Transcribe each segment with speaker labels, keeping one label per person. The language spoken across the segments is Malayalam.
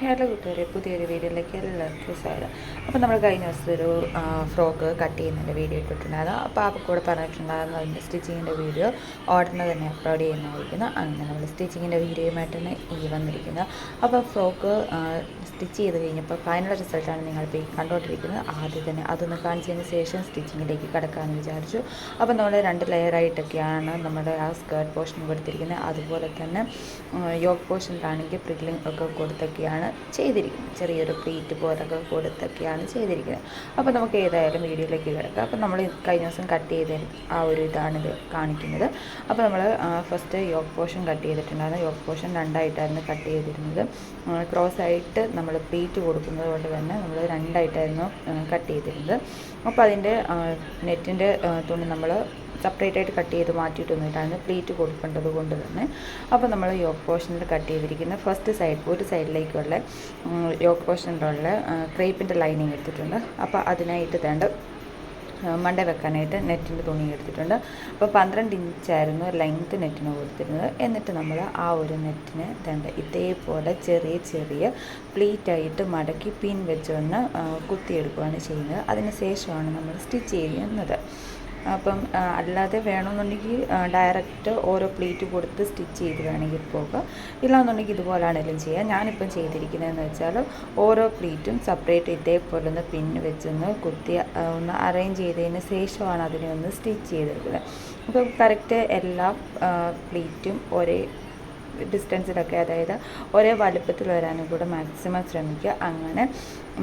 Speaker 1: ഹലോ കൂട്ടുകാരെ പുതിയൊരു വീഡിയോയിലേക്ക് എല്ലാവർക്കും സ്വാഗതം. അപ്പോൾ നമ്മൾ കഴിഞ്ഞ ദിവസത്തെ ഒരു ഫ്രോക്ക് കട്ട് ചെയ്യുന്നതിന്റെ വീഡിയോ ഇട്ടിട്ടുണ്ടായിരുന്നു. അപ്പോൾ അപ്പോൾ കൂടെ പറഞ്ഞിട്ടുണ്ടായിരുന്നു അതിന്റെ സ്റ്റിച്ചിങ്ങിന്റെ വീഡിയോ ഓർഡറിന് തന്നെ അപ്ലോഡ് ചെയ്യുന്നതായിരിക്കുന്നു. അങ്ങനെ നമ്മൾ സ്റ്റിച്ചിങ്ങിന്റെ വീഡിയോയുമായിട്ടാണ് ഈ വന്നിരിക്കുന്നത് അപ്പോൾ ഫ്രോക്ക് സ്റ്റിച്ച് ചെയ്ത് കഴിഞ്ഞപ്പോൾ ഫൈനൽ റിസൾട്ടാണ് നിങ്ങളിപ്പോൾ ഈ കണ്ടുകൊണ്ടിരിക്കുന്നത്. ആദ്യം തന്നെ അതൊന്ന് കാണിച്ചതിന് ശേഷം സ്റ്റിച്ചിങ്ങിലേക്ക് കിടക്കാമെന്ന് വിചാരിച്ചു. അപ്പോൾ നമ്മൾ രണ്ട് ലെയറായിട്ടൊക്കെയാണ് നമ്മുടെ ആ സ്കേർട്ട് പോർഷൻ കൊടുത്തിരിക്കുന്നത്. അതുപോലെ തന്നെ യോഗ പോർഷനിലാണെങ്കിൽ പ്രിഗ്ലിംഗ് ഒക്കെ കൊടുത്തൊക്കെയാണ് ചെയ്തിരിക്കുന്നത്. ചെറിയൊരു പ്ലീറ്റ് പോലൊക്കെ കൊടുത്തൊക്കെയാണ് ചെയ്തിരിക്കുന്നത്. അപ്പോൾ നമുക്ക് ഏതായാലും വീഡിയോയിലേക്ക് കിടക്കാം. അപ്പോൾ നമ്മൾ കഴിഞ്ഞ ദിവസം കട്ട് ചെയ്ത ആ ഒരു ഇതാണ് ഇത് കാണിക്കുന്നത്. അപ്പോൾ നമ്മൾ ഫസ്റ്റ് യോഗ് പോർഷൻ കട്ട് ചെയ്തിട്ടുണ്ടായിരുന്നു. യോഗ് പോർഷൻ രണ്ടായിട്ടായിരുന്നു കട്ട് ചെയ്തിരുന്നത്. ക്രോസ് ആയിട്ട് നമ്മൾ പ്ലീറ്റ് കൊടുക്കുന്നത് കൊണ്ട് തന്നെ നമ്മൾ രണ്ടായിട്ടായിരുന്നു കട്ട് ചെയ്തിരുന്നത്. അപ്പോൾ അതിന്റെ നെറ്റിന്റെ തുണി നമ്മൾ സെപ്പറേറ്റ് ആയിട്ട് കട്ട് ചെയ്ത് മാറ്റിയിട്ടൊന്നുമില്ലായിരുന്നു പ്ലീറ്റ് കൊടുക്കേണ്ടത് കൊണ്ട് തന്നെ. അപ്പോൾ നമ്മൾ യോഗ പോർഷനിൽ കട്ട് ചെയ്തിരിക്കുന്ന ഫസ്റ്റ് സൈഡ് ഒരു സൈഡിലേക്കുള്ള യോഗ പോർഷനിലുള്ള ക്രേപ്പിന്റെ ലൈനിങ് എടുത്തിട്ടുണ്ട്. അപ്പോൾ അതിനായിട്ട് വേണ്ട മണ്ട വെക്കാനായിട്ട് നെറ്റിന്റെ തുണി എടുത്തിട്ടുണ്ട്. അപ്പോൾ പന്ത്രണ്ട് ഇഞ്ചായിരുന്നു ലെങ്ത്ത് നെറ്റിന് കൊടുത്തിരുന്നത്. എന്നിട്ട് നമ്മൾ ആ ഒരു നെറ്റിന് തേണ്ട ഇതേപോലെ ചെറിയ ചെറിയ പ്ലീറ്റായിട്ട് മടക്കി പിൻ വെച്ചൊന്ന് കുത്തിയെടുക്കുകയാണ് ചെയ്യുന്നത്. അതിന് ശേഷമാണ് നമ്മൾ സ്റ്റിച്ച് ചെയ്യുന്നത്. അപ്പം അല്ലാതെ വേണമെന്നുണ്ടെങ്കിൽ ഡയറക്റ്റ് ഓരോ പ്ലേറ്റ് കൊടുത്ത് സ്റ്റിച്ച് ചെയ്ത് വേണമെങ്കിൽ പോകാം. ഇല്ലാന്നുണ്ടെങ്കിൽ ഇതുപോലാണെങ്കിലും ചെയ്യാം. ഞാനിപ്പം ചെയ്തിരിക്കുന്നതെന്ന് വെച്ചാൽ ഓരോ പ്ലേറ്റും സെപ്പറേറ്റ് ഇതേപോലെ ഒന്ന് പിന്ന് വെച്ചൊന്ന് കുത്തി ഒന്ന് അറേഞ്ച് ചെയ്തതിന് ശേഷമാണ് അതിനെ ഒന്ന് സ്റ്റിച്ച് ചെയ്തെടുക്കുന്നത്. അപ്പം കറക്റ്റ് എല്ലാ പ്ലേറ്റും ഒരേ ഡിസ്റ്റൻസിലൊക്കെ അതായത് ഒരേ വലുപ്പത്തിൽ വരാനും കൂടെ മാക്സിമം ശ്രമിക്കുക. അങ്ങനെ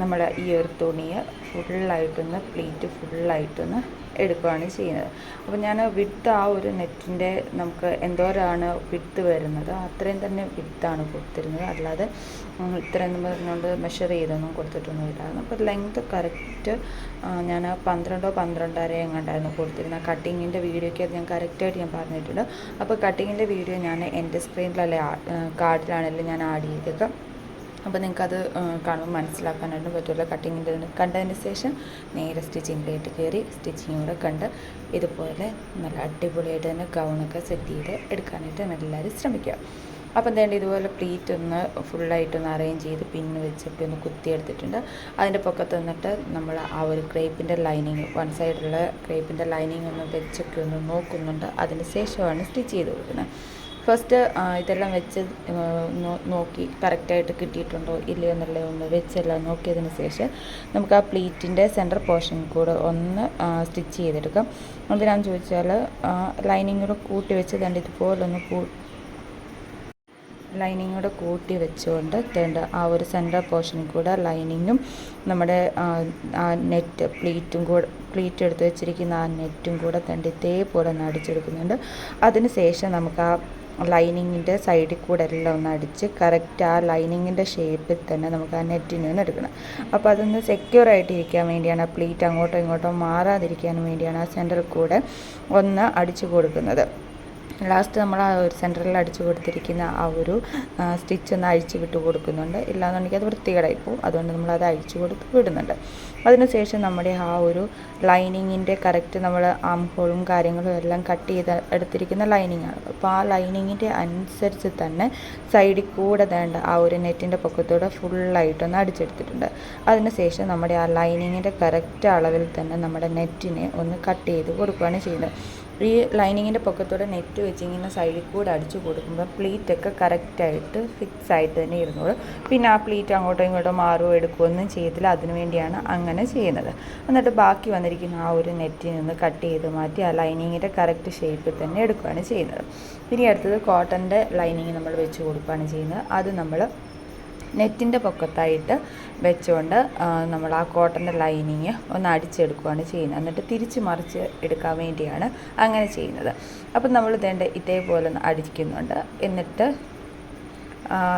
Speaker 1: നമ്മൾ ഈ ഒരു തുണിയെ ഫുള്ളായിട്ടൊന്ന് പ്ലേറ്റ് ഫുള്ളായിട്ടൊന്ന് എടുക്കുകയാണ് ചെയ്യുന്നത്. അപ്പോൾ ഞാൻ വിത്ത് ആ ഒരു നെറ്റിന്റെ നമുക്ക് എന്തോരാണ് വിത്ത് വരുന്നത് അത്രയും തന്നെ വിത്താണ് കൊടുത്തിരുന്നത്. അല്ലാതെ ഇത്രയും പറഞ്ഞുകൊണ്ട് മെഷർ ചെയ്തൊന്നും കൊടുത്തിട്ടൊന്നുമില്ലായിരുന്നു അപ്പോൾ ലെങ്ത് കറക്റ്റ് ഞാൻ പന്ത്രണ്ടോ പന്ത്രണ്ടര എങ്ങാണ്ടായിരുന്നു കൊടുത്തിരുന്നത്. കട്ടിങ്ങിന്റെ വീഡിയോയ്ക്ക് അത് ഞാൻ കറക്റ്റായിട്ട് ഞാൻ പറഞ്ഞിട്ടുണ്ട്. അപ്പോൾ കട്ടിങ്ങിന്റെ വീഡിയോ ഞാൻ എന്റെ സ്ക്രീനിലല്ലേ കാർഡിലാണെങ്കിലും ഞാൻ ആഡ് ചെയ്തേക്കാം അപ്പോൾ നിങ്ങൾക്കത് കാണുമ്പോൾ മനസ്സിലാക്കാനായിട്ട് പറ്റുമല്ലോ. കട്ടിങ്ങിന്റെ കണ്ടതിന് ശേഷം നേരെ സ്റ്റിച്ചിങ്ങിലേക്ക് കയറി സ്റ്റിച്ചിങ് കൂടെ കണ്ട് ഇതുപോലെ നല്ല അടിപൊളിയായിട്ട് തന്നെ ഗൗണൊക്കെ സെറ്റ് ചെയ്ത് എടുക്കാനായിട്ട് എല്ലാവരും ശ്രമിക്കുക. അപ്പം എന്തായാലും ഇതുപോലെ പ്ലീറ്റ് ഒന്ന് ഫുള്ളായിട്ടൊന്ന് അറേഞ്ച് ചെയ്ത് പിന്ന് വെച്ചിട്ട് ഒന്ന് കുത്തിയെടുത്തിട്ടുണ്ട് അതിന്റെ പൊക്കത്ത് നിന്നിട്ട് നമ്മൾ ആ ഒരു ക്രേപ്പിന്റെ ലൈനിങ് വൺ സൈഡുള്ള ക്രേപ്പിന്റെ ലൈനിങ് ഒന്ന് വെച്ചൊക്കെ ഒന്ന് നോക്കുന്നുണ്ട്. അതിന് ശേഷമാണ് സ്റ്റിച്ച് ചെയ്ത് കൊടുക്കുന്നത്. ഫസ്റ്റ് ഇതെല്ലാം വെച്ച് നോക്കി കറക്റ്റായിട്ട് കിട്ടിയിട്ടുണ്ടോ ഇല്ലയോ എന്നുള്ളത് ഒന്ന് വെച്ചെല്ലാം നോക്കിയതിന് ശേഷം നമുക്ക് ആ പ്ലീറ്റിന്റെ സെന്റർ പോർഷൻ കൂടെ ഒന്ന് സ്റ്റിച്ച് ചെയ്തെടുക്കാം. അതിനാന്ന് ചോദിച്ചാൽ ലൈനിങ് കൂടെ കൂട്ടി വെച്ച് കണ്ട് ഇതുപോലൊന്ന് കൂ ലൈനിങ് കൂടെ കൂട്ടി വെച്ചുകൊണ്ട് തേണ്ട ആ ഒരു സെന്റർ പോർഷനിൽ കൂടെ ലൈനിങ്ങും നമ്മുടെ നെറ്റ് പ്ലീറ്റും കൂടെ പ്ലീറ്റ് എടുത്ത് വെച്ചിരിക്കുന്ന ആ നെറ്റും കൂടെ തേണ്ട ഇതേപോലെ ഒന്ന് അടിച്ചെടുക്കുന്നുണ്ട് അതിന് ശേഷം നമുക്ക് ആ ലൈനിങ്ങിന്റെ സൈഡിൽ കൂടെ എല്ലാം ഒന്ന് അടിച്ച് കറക്റ്റ് ആ ലൈനിങ്ങിന്റെ ഷേപ്പിൽ തന്നെ നമുക്ക് ആ നെറ്റിനെ ഒന്ന് എടുക്കണം. അപ്പോൾ അതൊന്ന് സെക്യൂർ ആയിട്ടിരിക്കാൻ വേണ്ടിയാണ് ആ പ്ലീറ്റ് അങ്ങോട്ടോ ഇങ്ങോട്ടോ മാറാതിരിക്കാൻ വേണ്ടിയാണ് ആ സെന്ററിൽ കൂടെ ഒന്ന് അടിച്ചു കൊടുക്കുന്നത്. ലാസ്റ്റ് നമ്മൾ ആ ഒരു സെന്ററിൽ അടിച്ചു കൊടുത്തിരിക്കുന്ന ആ ഒരു സ്റ്റിച്ച് ഒന്ന് അഴിച്ചു വിട്ട് കൊടുക്കുന്നുണ്ട്. ഇല്ലാന്നുണ്ടെങ്കിൽ അത് വൃത്തികേടായി പോകും അതുകൊണ്ട് നമ്മൾ അത് അഴിച്ചു കൊടുത്ത് വിടുന്നുണ്ട്. അതിനുശേഷം നമ്മുടെ ആ ഒരു ലൈനിങ്ങിന്റെ കറക്റ്റ് നമ്മൾ ആം ഹോളും കാര്യങ്ങളും എല്ലാം കട്ട് ചെയ്ത് എടുത്തിരിക്കുന്ന ലൈനിങ്ങാണ് അപ്പോൾ ആ ലൈനിങ്ങിന്റെ അനുസരിച്ച് തന്നെ സൈഡിൽ കൂടെ വേണ്ട ആ ഒരു നെറ്റിന്റെ പൊക്കത്തോടെ ഫുള്ളായിട്ടൊന്ന് അടിച്ചെടുത്തിട്ടുണ്ട്. അതിനുശേഷം നമ്മുടെ ആ ലൈനിങ്ങിന്റെ കറക്റ്റ് അളവിൽ തന്നെ നമ്മുടെ നെറ്റിനെ ഒന്ന് കട്ട് ചെയ്ത് കൊടുക്കുകയാണ് ചെയ്യുന്നത്. ഈ ലൈനിങ്ങിന്റെ പൊക്കത്തോടെ നെറ്റ് വെച്ച് ഇങ്ങനെ സൈഡിൽ കൂടെ അടിച്ചു കൊടുക്കുമ്പോൾ പ്ലീറ്റൊക്കെ കറക്റ്റായിട്ട് ഫിക്സ് ആയിട്ട് തന്നെ ഇരുന്നോളും. പിന്നെ ആ പ്ലീറ്റ് അങ്ങോട്ടോ ഇങ്ങോട്ടോ മാറുകയോ എടുക്കുകയോ ഒന്നും ചെയ്യത്തില്ല. അതിനുവേണ്ടിയാണ് അങ്ങനെ ചെയ്യുന്നത്. എന്നിട്ട് ബാക്കി വന്നിരിക്കുന്ന ആ ഒരു നെറ്റിൽ നിന്ന് കട്ട് ചെയ്ത് മാറ്റി ആ ലൈനിങ്ങിന്റെ കറക്റ്റ് ഷേപ്പിൽ തന്നെ എടുക്കുകയാണ് ചെയ്യുന്നത്. ഇനി അടുത്തത് കോട്ടന്റെ ലൈനിങ് നമ്മൾ വെച്ച് കൊടുക്കുകയാണ് ചെയ്യുന്നത്. അത് നമ്മൾ നെറ്റിന്റെ പൊക്കത്തായിട്ട് വെച്ചുകൊണ്ട് നമ്മൾ ആ കോട്ടന്റെ ലൈനിങ് ഒന്ന് അടിച്ചെടുക്കുകയാണ് ചെയ്യുന്നത്. എന്നിട്ട് തിരിച്ച് മറിച്ച് എടുക്കാൻ വേണ്ടിയാണ് അങ്ങനെ ചെയ്യുന്നത്. അപ്പം നമ്മൾ ഇതേണ്ട ഇതേപോലെ ഒന്ന് അടിക്കുന്നുണ്ട്. എന്നിട്ട്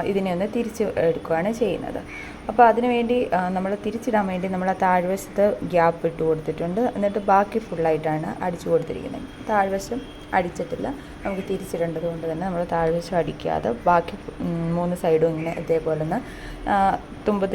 Speaker 1: ഇതിനെ ഒന്ന് തിരിച്ച് എടുക്കുകയാണ് ചെയ്യുന്നത്. അപ്പോൾ അതിന് വേണ്ടി നമ്മൾ തിരിച്ചിടാൻ വേണ്ടി നമ്മൾ ആ താഴ്വശത്ത് ഗ്യാപ്പ് ഇട്ട് കൊടുത്തിട്ടുണ്ട്. എന്നിട്ട് ബാക്കി ഫുള്ളായിട്ടാണ് അടിച്ചു കൊടുത്തിരിക്കുന്നത്. താഴ്വശം അടിച്ചിട്ടില്ല. നമുക്ക് തിരിച്ചിടേണ്ടത് കൊണ്ട് തന്നെ നമ്മൾ താഴ്വശം അടിക്കാതെ ബാക്കി മൂന്ന് സൈഡും ഇങ്ങനെ ഇതേപോലെ ഒന്ന് തുമ്പ്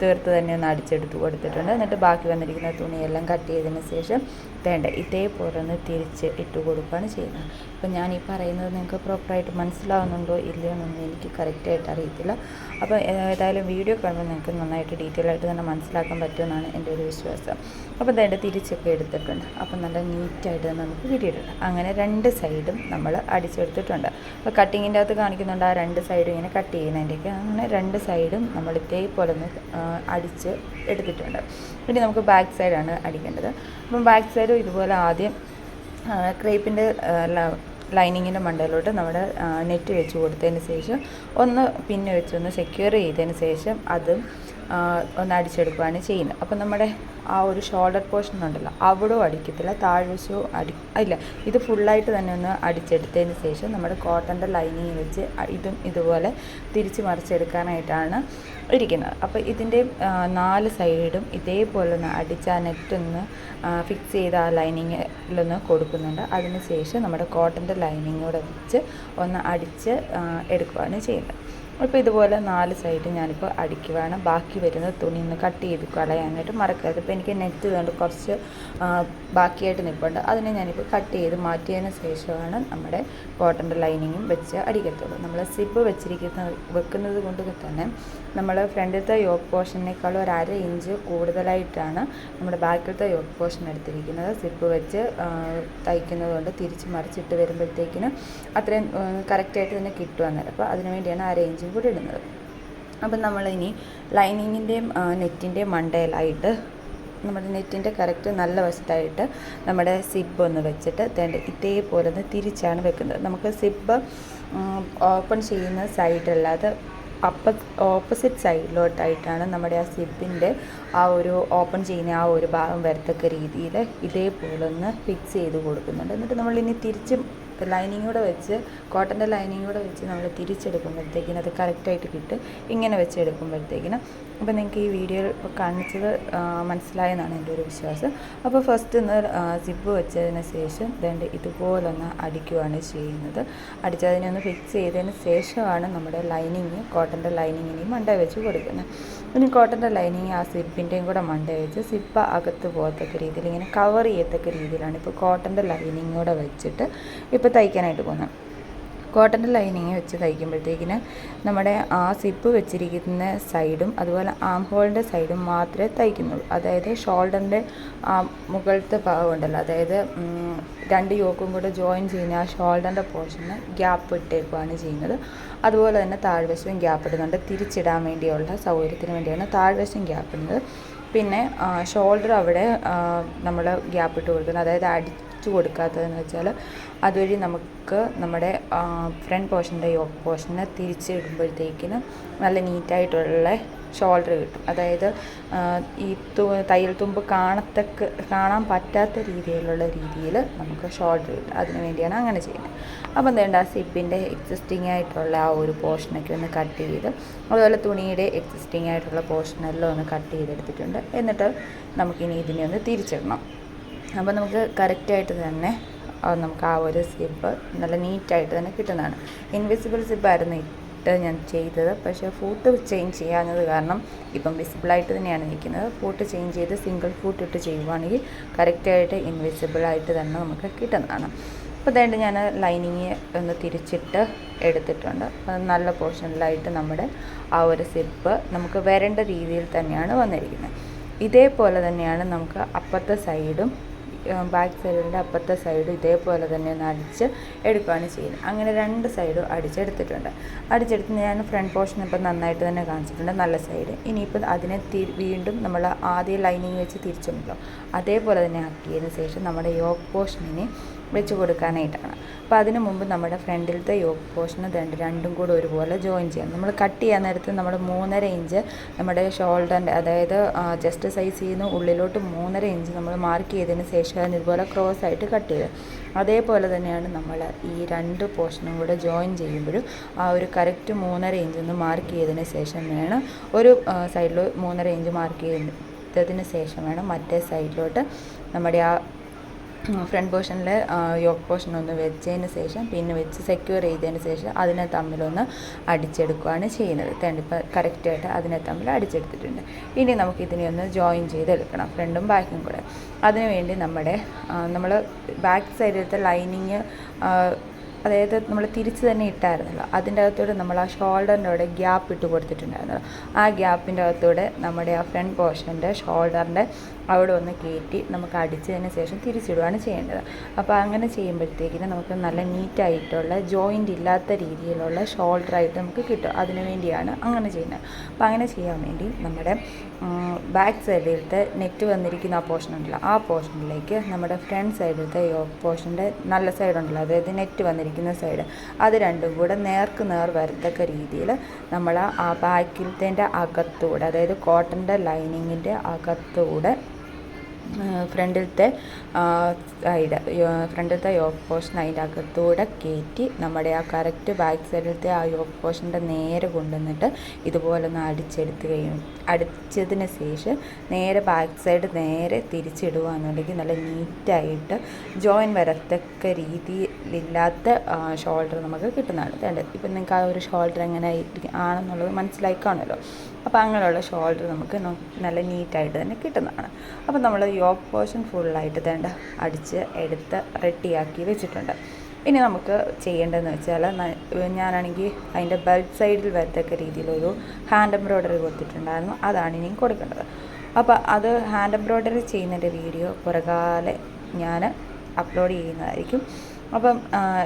Speaker 1: തീർത്ത് തന്നെ ഒന്ന് അടിച്ചെടുത്ത് കൊടുത്തിട്ടുണ്ട്. എന്നിട്ട് ബാക്കി വന്നിരിക്കുന്ന തുണിയെല്ലാം കട്ട് ചെയ്തതിന് ശേഷം വേണ്ട ഇതേപോലെ ഒന്ന് തിരിച്ച് ഇട്ട് കൊടുക്കുകയാണ് ചെയ്യുന്നത്. അപ്പോൾ ഞാൻ ഈ പറയുന്നത് നിങ്ങൾക്ക് പ്രോപ്പറായിട്ട് മനസ്സിലാവുന്നുണ്ടോ ഇല്ലയോ എന്നൊന്നും എനിക്ക് കറക്റ്റായിട്ട് അറിയത്തില്ല. അപ്പോൾ ഏതായാലും വീഡിയോ കാണുമ്പോൾ നിങ്ങൾക്ക് നന്നായിട്ട് ഡീറ്റെയിൽ ആയിട്ട് തന്നെ മനസ്സിലാക്കാൻ പറ്റുമെന്നാണ് എന്റെ ഒരു വിശ്വാസം. അപ്പോൾ അതായത് തിരിച്ചൊക്കെ എടുത്തിട്ടുണ്ട്. അപ്പോൾ നല്ല നീറ്റായിട്ട് തന്നെ നമുക്ക് കിട്ടിയിട്ടുണ്ട്. അങ്ങനെ രണ്ട് സൈഡും നമ്മൾ അടിച്ചെടുത്തിട്ടുണ്ട്. അപ്പോൾ കട്ടിങ്ങിന്റെ അകത്ത് കാണിക്കുന്നുണ്ട് ആ രണ്ട് സൈഡും ഇങ്ങനെ കട്ട് ചെയ്യുന്നതിന്റെയൊക്കെ. അങ്ങനെ രണ്ട് സൈഡും നമ്മൾ ഇതേപോലെ ഒന്ന് അടിച്ച് എടുത്തിട്ടുണ്ട്. പിന്നെ നമുക്ക് ബാക്ക് സൈഡാണ് അടിക്കേണ്ടത്. അപ്പം ബാക്ക് സൈഡും ഇതുപോലെ ആദ്യം ക്രേപ്പിന്റെ ലൈനിങ്ങിന്റെ മണ്ടയിലോട്ട് നമ്മൾ നെറ്റ് വെച്ച് കൊടുത്തതിന് ശേഷം ഒന്ന് പിന്നെ വെച്ചൊന്ന് സെക്യൂർ ചെയ്തതിന് ശേഷം അതും ഒന്ന് അടിച്ചെടുക്കുകയാണ് ചെയ്യുന്നത്. അപ്പം നമ്മുടെ ആ ഒരു ഷോൾഡർ പോർഷൻ ഉണ്ടല്ലോ അവിടെയും അടിക്കത്തില്ല താഴ്വശവും അടി ഇല്ല ഇത് ഫുള്ളായിട്ട് തന്നെ ഒന്ന് അടിച്ചെടുത്തതിന് ശേഷം നമ്മുടെ കോട്ടന്റെ ലൈനിങ് വെച്ച് ഇതും ഇതുപോലെ തിരിച്ച് മറിച്ചെടുക്കാനായിട്ടാണ് ഇരിക്കുന്നത്. അപ്പോൾ ഇതിന്റെ നാല് സൈഡും ഇതേപോലെ ഒന്ന് അടിച്ച് ആ നെറ്റൊന്ന് ഫിക്സ് ചെയ്ത് ആ ലൈനിങ്ങിലൊന്ന് കൊടുക്കുന്നുണ്ട്. അതിന് ശേഷം നമ്മുടെ കോട്ടന്റെ ലൈനിങ്ങോടെ വെച്ച് ഒന്ന് അടിച്ച് എടുക്കുകയാണ് ചെയ്യുന്നത്. അപ്പോൾ ഇതുപോലെ നാല് സൈഡ് ഞാനിപ്പോൾ അടിക്കുവാണ്. ബാക്കി വരുന്ന തുണി ഒന്ന് കട്ട് ചെയ്ത് കളയാനായിട്ട് മറക്കരുത്. ഇപ്പോൾ എനിക്ക് നെറ്റ് വേണ്ട കുറച്ച് ബാക്കിയായിട്ട് നിൽപ്പുണ്ട്. അതിനെ ഞാനിപ്പോൾ കട്ട് ചെയ്ത് മാറ്റിയതിന് ശേഷമാണ് നമ്മുടെ കോട്ടന്റെ ലൈനിങ്ങും വെച്ച് അടിക്കത്തുള്ളൂ. നമ്മൾ സിബ് വെച്ചിരിക്കുന്ന വെക്കുന്നത് കൊണ്ട് തന്നെ നമ്മൾ ഫ്രണ്ടിലത്തെ യോക്ക് പോർഷനേക്കാളും ഒരു അര ഇഞ്ച് കൂടുതലായിട്ടാണ് നമ്മുടെ ബാക്കിലത്തെ യോക്ക് പോർഷൻ എടുത്തിരിക്കുന്നത്. സിപ്പ് വെച്ച് തയ്ക്കുന്നതുകൊണ്ട് തയ്ക്കുന്നത് കൊണ്ട് തിരിച്ച് മറിച്ചിട്ട് വരുമ്പോഴത്തേക്കിന് അത്രയും കറക്റ്റായിട്ട് തന്നെ കിട്ടുമെന്ന് അപ്പോൾ അതിന് വേണ്ടിയാണ് അര ഇഞ്ചും കൂടി ഇടുന്നത്. അപ്പം നമ്മളിനി ലൈനിങ്ങിന്റെയും നെറ്റിന്റെയും മണ്ടയിലായിട്ട് നമ്മുടെ നെറ്റിന്റെ കറക്റ്റ് നല്ല വശത്തായിട്ട് നമ്മുടെ സിബ് ഒന്ന് വെച്ചിട്ട് തേണ്ട ഇതേപോലെ ഒന്ന് തിരിച്ചാണ് വെക്കുന്നത്. നമുക്ക് സിബ് ഓപ്പൺ ചെയ്യുന്ന സൈഡല്ലാതെ അപ്പ ഓപ്പോസിറ്റ് സൈഡിലോട്ടായിട്ടാണ് നമ്മുടെ ആ സിബിന്റെ ആ ഒരു ഓപ്പൺ ചെയ്യുന്ന ആ ഒരു ഭാഗം വരത്തക്ക രീതിയിൽ ഇതേപോലെ ഒന്ന് ഫിക്സ് ചെയ്ത് കൊടുക്കുന്നുണ്ട്. എന്നിട്ട് നമ്മളിനി തിരിച്ച് ലൈനിങ് കൂടെ വെച്ച് കോട്ടന്റെ ലൈനിങ് കൂടെ വെച്ച് നമ്മൾ തിരിച്ചെടുക്കുമ്പോഴത്തേക്കിനും അത് കറക്റ്റായിട്ട് കിട്ടും. ഇങ്ങനെ വെച്ച് എടുക്കുമ്പോഴത്തേക്കിന് അപ്പോൾ നിങ്ങൾക്ക് ഈ വീഡിയോ കാണിച്ചത് മനസ്സിലായെന്നാണ് എന്റെ ഒരു വിശ്വാസം. അപ്പോൾ ഫസ്റ്റ് ഒന്ന് സിബ് വെച്ചതിന് ശേഷം രണ്ട് ഇതുപോലൊന്ന് അടിക്കുകയാണ് ചെയ്യുന്നത്. അടിച്ചതിനെ ഒന്ന് ഫിക്സ് ചെയ്തതിന് ശേഷമാണ് നമ്മുടെ ലൈനിങ് കോട്ടന്റെ ലൈനിങ്ങിനെയും മണ്ട വെച്ച് കൊടുക്കുന്നത്. ഇനി കോട്ടന്റെ ലൈനിങ് ആ സിപ്പിന്റെയും കൂടെ മണ്ട വെച്ച് സിപ്പ് അകത്ത് പോകത്തക്ക രീതിയിൽ ഇങ്ങനെ കവർ ചെയ്യത്തക്ക രീതിയിലാണ് ഇപ്പോൾ കോട്ടന്റെ ലൈനിങ് കൂടെ വെച്ചിട്ട് ഇപ്പോൾ തയ്ക്കാനായിട്ട് പോകുന്നത്. കോട്ടന്റെ ലൈനിങ് വെച്ച് തയ്ക്കുമ്പോഴത്തേക്കിന് നമ്മുടെ ആ സിപ്പ് വെച്ചിരിക്കുന്ന സൈഡും അതുപോലെ ആം ഹോളിന്റെ സൈഡും മാത്രമേ തയ്ക്കുന്നുള്ളൂ. അതായത് ഷോൾഡറിന്റെ ആ മുകളിലത്തെ ഭാഗം ഉണ്ടല്ലോ. അതായത് രണ്ട് യോക്കും കൂടെ ജോയിൻ ചെയ്യുന്ന ആ ഷോൾഡറിന്റെ പോർഷന് ഗ്യാപ്പ് ഇട്ടേക്കുവാണ് ചെയ്യുന്നത്. അതുപോലെ തന്നെ താഴ്വശവും ഗ്യാപ്പ് ഇടുന്നുണ്ട്. തിരിച്ചിടാൻ വേണ്ടിയുള്ള സൗകര്യത്തിന് വേണ്ടിയാണ് താഴ്വശം ഗ്യാപ്പ് ഇടുന്നത്. പിന്നെ ഷോൾഡർ അവിടെ നമ്മൾ ഗ്യാപ്പ് ഇട്ട് കൊടുക്കുന്നത് അതായത് അടിച്ചു കൊടുക്കാത്തതെന്ന് വെച്ചാൽ അതുവഴി നമുക്ക് നമ്മുടെ ഫ്രണ്ട് പോർഷന്റെ യോക്ക് പോർഷനെ തിരിച്ചിടുമ്പോഴത്തേക്കിന് നല്ല നീറ്റായിട്ടുള്ള ഷോൾഡർ കിട്ടും. അതായത് ഈ തു തയ്യൽ തുമ്പ് കാണത്തക്ക കാണാൻ പറ്റാത്ത രീതിയിലുള്ള രീതിയിൽ നമുക്ക് ഷോൾഡർ കിട്ടും. അതിന് വേണ്ടിയാണ് അങ്ങനെ ചെയ്യുന്നത്. അപ്പം വേണ്ട ആ സിപ്പിന്റെ എക്സിസ്റ്റിംഗ് ആയിട്ടുള്ള ആ ഒരു പോർഷനൊക്കെ ഒന്ന് കട്ട് ചെയ്ത് അതുപോലെ തുണിയുടെ എക്സിസ്റ്റിംഗ് ആയിട്ടുള്ള പോർഷനെല്ലാം ഒന്ന് കട്ട് ചെയ്തെടുത്തിട്ടുണ്ട്. എന്നിട്ട് നമുക്കിനി ഇതിനെ ഒന്ന് തിരിച്ചിടണം. അപ്പോൾ നമുക്ക് കറക്റ്റായിട്ട് തന്നെ നമുക്ക് ആ ഒരു സിബ് നല്ല നീറ്റായിട്ട് തന്നെ കിട്ടുന്നതാണ്. ഇൻവിസിബിൾ സിബായിരുന്നു ഇട്ട് ഞാൻ ചെയ്തത്. പക്ഷേ ഫൂട്ട് ചേഞ്ച് ചെയ്യാഞ്ഞത് കാരണം ഇപ്പം വിസിബിളായിട്ട് തന്നെയാണ് നിൽക്കുന്നത്. ഫൂട്ട് ചേഞ്ച് ചെയ്ത് സിംഗിൾ ഫൂട്ട് ഇട്ട് ചെയ്യുവാണെങ്കിൽ കറക്റ്റായിട്ട് ഇൻവിസിബിളായിട്ട് തന്നെ നമുക്ക് കിട്ടുന്നതാണ്. അപ്പോൾ അതുകൊണ്ട് ഞാൻ ലൈനിങ് ഒന്ന് തിരിച്ചിട്ട് എടുത്തിട്ടുണ്ട്. നല്ല പോർഷനിലായിട്ട് നമ്മുടെ ആ ഒരു സിബ് നമുക്ക് വരേണ്ട രീതിയിൽ തന്നെയാണ് വന്നിരിക്കുന്നത്. ഇതേപോലെ തന്നെയാണ് നമുക്ക് അപ്പുറത്തെ സൈഡും ബാക്ക് സൈഡിന്റെ അപ്പുറത്തെ സൈഡ് ഇതേപോലെ തന്നെ ഒന്ന് അടിച്ച് എടുക്കുകയാണ് ചെയ്യുന്നത്. അങ്ങനെ രണ്ട് സൈഡും അടിച്ചെടുത്തിട്ടുണ്ട്. അടിച്ചെടുത്ത് ഞാൻ ഫ്രണ്ട് പോർഷൻ ഇപ്പം നന്നായിട്ട് തന്നെ കാണിച്ചിട്ടുണ്ട്. നല്ല സൈഡ്. ഇനിയിപ്പോൾ അതിനെ വീണ്ടും നമ്മൾ ആദ്യം ലൈനിങ് വെച്ച് തിരിച്ചുണ്ടല്ലോ. അതേപോലെ തന്നെ ആക്കിയതിന് ശേഷം നമ്മുടെ യോക്ക് പോർഷനിനെ വെച്ച് കൊടുക്കാനായിട്ടാണ്. അപ്പോൾ അതിന് മുമ്പ് നമ്മുടെ ഫ്രണ്ടിലത്തെ യോഗ പോർഷന് രണ്ട് രണ്ടും കൂടെ ഒരുപോലെ ജോയിൻ ചെയ്യണം. നമ്മൾ കട്ട് ചെയ്യാൻ നേരത്ത് നമ്മൾ മൂന്നര ഇഞ്ച് നമ്മുടെ ഷോൾഡറിന്റെ അതായത് ജസ്റ്റ് സൈസ് ചെയ്യുന്ന ഉള്ളിലോട്ട് മൂന്നര ഇഞ്ച് നമ്മൾ മാർക്ക് ചെയ്തതിന് ശേഷം ഇതുപോലെ ക്രോസ് ആയിട്ട് കട്ട് ചെയ്യുക. അതേപോലെ തന്നെയാണ് നമ്മൾ ഈ രണ്ട് പോർഷനും കൂടെ ജോയിൻ ചെയ്യുമ്പോഴും ആ ഒരു കറക്റ്റ് മൂന്നര ഇഞ്ച് ഒന്ന് മാർക്ക് ചെയ്തതിന് ശേഷം വേണം ഒരു സൈഡിൽ മൂന്നര ഇഞ്ച് മാർക്ക് ചെയ്തതിന് ശേഷം വേണം മറ്റേ സൈഡിലോട്ട് നമ്മുടെ ആ ഫ്രണ്ട് പോർഷനിൽ യോക്ക് പോർഷൻ ഒന്ന് വെച്ചതിന് ശേഷം പിന്നെ വെച്ച് സെക്യൂർ ചെയ്തതിന് ശേഷം അതിനെ തമ്മിലൊന്ന് അടിച്ചെടുക്കുകയാണ് ചെയ്യുന്നത്. തേണ്ടിപ്പോൾ കറക്റ്റായിട്ട് അതിനെ തമ്മിൽ അടിച്ചെടുത്തിട്ടുണ്ട്. ഇനി നമുക്ക് ഇതിനെ ഒന്ന് ജോയിൻ ചെയ്തെടുക്കണം ഫ്രണ്ടും ബാക്കും കൂടെ. അതിനുവേണ്ടി നമ്മുടെ നമ്മൾ ബാക്ക് സൈഡിലത്തെ ലൈനിങ് അതായത് നമ്മൾ തിരിച്ച് തന്നെ ഇട്ടായിരുന്നല്ലോ. അതിന്റെ അകത്തൂടെ നമ്മൾ ആ ഷോൾഡറിന്റെ അവിടെ ഗ്യാപ്പ് ഇട്ട് കൊടുത്തിട്ടുണ്ടായിരുന്നല്ലോ. ആ ഗ്യാപ്പിന്റെ അകത്തൂടെ നമ്മുടെ ആ ഫ്രണ്ട് പോർഷന്റെ ഷോൾഡറിന്റെ അവിടെ ഒന്ന് കയറ്റി നമുക്ക് അടിച്ചതിന് ശേഷം തിരിച്ചിടുകയാണ് ചെയ്യേണ്ടത്. അപ്പോൾ അങ്ങനെ ചെയ്യുമ്പോഴത്തേക്കിന് നമുക്ക് നല്ല നീറ്റായിട്ടുള്ള ജോയിന്റ് ഇല്ലാത്ത രീതിയിലുള്ള ഷോൾഡർ ആയിട്ട് നമുക്ക് കിട്ടും. അതിന് വേണ്ടിയാണ് അങ്ങനെ ചെയ്യുന്നത്. അപ്പോൾ അങ്ങനെ ചെയ്യാൻ വേണ്ടി നമ്മുടെ ബാക്ക് സൈഡിലത്തെ നെറ്റ് വന്നിരിക്കുന്ന ആ പോർഷൻ ഉണ്ടല്ലോ ആ പോർഷനിലേക്ക് നമ്മുടെ ഫ്രണ്ട് സൈഡിലത്തെ യോക്ക് പോർഷന്റെ നല്ല സൈഡ് ഉണ്ടല്ലോ അതായത് നെറ്റ് വന്നിരിക്കുന്ന സൈഡ് അത് രണ്ടും കൂടെ നേർക്ക് നേർ വരത്തക്ക രീതിയിൽ നമ്മൾ ആ ബാക്കിലത്തെ അകത്തൂടെ അതായത് കോട്ടന്റെ ലൈനിങ്ങിന്റെ അകത്തൂടെ ഫ്രണ്ടിലത്തെ സൈഡ് ഫ്രണ്ടിലത്തെ യോക്ക് പോർഷൻ അതിന്റെ അകത്തൂടെ കയറ്റി നമ്മുടെ ആ കറക്റ്റ് ബാക്ക് സൈഡിലത്തെ ആ യോക്ക് പോർഷന്റെ നേരെ കൊണ്ടുവന്നിട്ട് ഇതുപോലെ ഒന്ന് അടിച്ചെടുത്ത് കഴിയും അടിച്ചതിന് ശേഷം നേരെ ബാക്ക് സൈഡ് നേരെ തിരിച്ചിടുകയെന്നുണ്ടെങ്കിൽ നല്ല നീറ്റായിട്ട് ജോയിൻ വരത്തക്ക രീതിയിലില്ലാത്ത ഷോൾഡർ നമുക്ക് കിട്ടുന്നതാണ്. വേണ്ടത് ഇപ്പം നിങ്ങൾക്ക് ആ ഒരു ഷോൾഡർ എങ്ങനെ ആണെന്നുള്ളത് മനസ്സിലായി അപ്പോൾ അങ്ങനെയുള്ള ഷോൾഡർ നമുക്ക് നല്ല നീറ്റായിട്ട് തന്നെ കിട്ടുന്നതാണ്. അപ്പോൾ നമ്മൾ യോക്ക് പോർഷൻ ഫുള്ളായിട്ട് തേണ്ട അടിച്ച് എടുത്ത് റെഡിയാക്കി വെച്ചിട്ടുണ്ട്. ഇനി നമുക്ക് ചെയ്യേണ്ടതെന്ന് വെച്ചാൽ ഞാനാണെങ്കിൽ അതിന്റെ ബെൽറ്റ് സൈഡിൽ വരത്തക്ക രീതിയിലൊരു ഹാൻഡ് എംബ്രോയ്ഡറി കൊടുത്തിട്ടുണ്ടായിരുന്നു. അതാണ് ഇനിയും കൊടുക്കേണ്ടത്. അപ്പോൾ അത് ഹാൻഡ് എംബ്രോയ്ഡറി ചെയ്യുന്നതിന്റെ വീഡിയോ പുറകാലെ ഞാൻ അപ്ലോഡ് ചെയ്യുന്നതായിരിക്കും. അപ്പം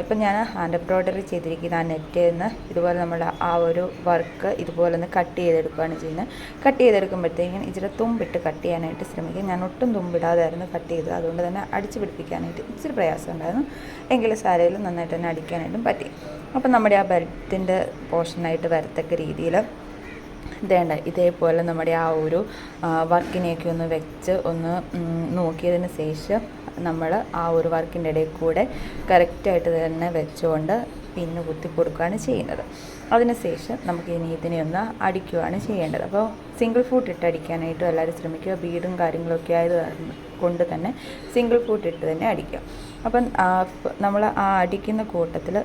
Speaker 1: ഇപ്പം ഞാൻ ഹാൻഡ് എംബ്രോയ്ഡറി ചെയ്തിരിക്കുന്ന ആ നെറ്റിൽ നിന്ന് ഇതുപോലെ നമ്മൾ ആ ഒരു വർക്ക് ഇതുപോലെ ഒന്ന് കട്ട് ചെയ്തെടുക്കുകയാണ് ചെയ്യുന്നത്. കട്ട് ചെയ്തെടുക്കുമ്പോഴത്തേക്കും ഇച്ചിരി തുമ്പിട്ട് കട്ട് ചെയ്യാനായിട്ട് ശ്രമിക്കും ഞാൻ ഒട്ടും തുമ്പിടാതായിരുന്നു കട്ട് ചെയ്തത്. അതുകൊണ്ട് തന്നെ അടിച്ച് പിടിപ്പിക്കാനായിട്ട് ഇച്ചിരി പ്രയാസം ഉണ്ടായിരുന്നു. എങ്കിലും സാരയിലും നന്നായിട്ട് തന്നെ അടിക്കാനായിട്ടും പറ്റി. അപ്പം നമ്മുടെ ആ ബെൽറ്റിന്റെ പോർഷനായിട്ട് വരത്തക്ക രീതിയിൽ ഇതേണ്ട ഇതേപോലെ നമ്മുടെ ആ ഒരു വർക്കിനെയൊക്കെ ഒന്ന് വെച്ച് ഒന്ന് നോക്കിയതിന് ശേഷം നമ്മൾ ആ ഒരു വർക്കിന്റെ ഇടയിൽ കൂടെ കറക്റ്റായിട്ട് തന്നെ വെച്ചുകൊണ്ട് പിന്ന് കുത്തി കൊടുക്കുകയാണ് ചെയ്യുന്നത്. അതിനുശേഷം നമുക്ക് ഇനി ഇതിനെ ഒന്ന് അടിക്കുകയാണ് ചെയ്യേണ്ടത്. അപ്പോൾ സിംഗിൾ ഫൂട്ട് ഇട്ട് അടിക്കാനായിട്ട് എല്ലാവരും ശ്രമിക്കുക. ബീഡും കാര്യങ്ങളൊക്കെ ആയത് കൊണ്ട് തന്നെ സിംഗിൾ ഫൂട്ട് ഇട്ട് തന്നെ അടിക്കുക. അപ്പം നമ്മൾ ആ അടിക്കുന്ന കൂട്ടത്തിൽ